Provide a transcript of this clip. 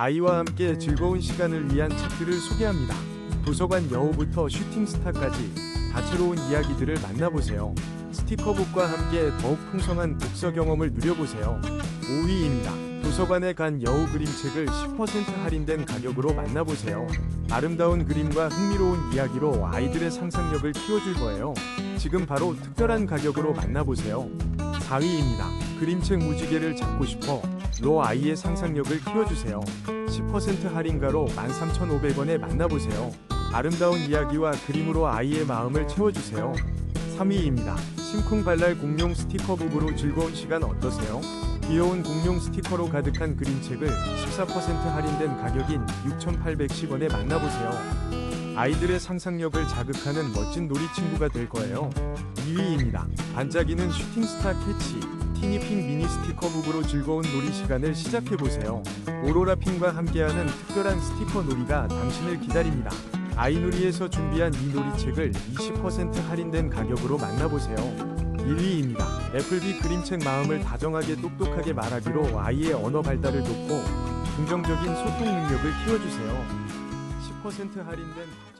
아이와 함께 즐거운 시간을 위한 책들을 소개합니다. 도서관 여우부터 슈팅스타까지 다채로운 이야기들을 만나보세요. 스티커북과 함께 더욱 풍성한 독서 경험을 누려보세요. 5위입니다. 도서관에 간 여우 그림책을 10% 할인된 가격으로 만나보세요. 아름다운 그림과 흥미로운 이야기로 아이들의 상상력을 키워줄 거예요. 지금 바로 특별한 가격으로 만나보세요. 4위입니다. 그림책 무지개를 잡고 싶어 로 아이의 상상력을 키워주세요. 10% 할인가로 13,500원에 만나보세요. 아름다운 이야기와 그림으로 아이의 마음을 채워주세요. 3위입니다. 심쿵발랄 공룡 스티커북으로 즐거운 시간 어떠세요? 귀여운 공룡 스티커로 가득한 그림책을 14% 할인된 가격인 6,810원에 만나보세요. 아이들의 상상력을 자극하는 멋진 놀이 친구가 될 거예요. 2위입니다. 반짝이는 슈팅스타 캐치 티니핑 미니 스티커북으로 즐거운 놀이 시간을 시작해보세요. 오로라핑과 함께하는 특별한 스티커 놀이가 당신을 기다립니다. 아이놀이에서 준비한 이 놀이책을 20% 할인된 가격으로 만나보세요. 1위입니다. 애플비 그림책 마음을 다정하게 똑똑하게 말하기로 아이의 언어 발달을 돕고 긍정적인 소통 능력을 키워주세요. 10% 할인된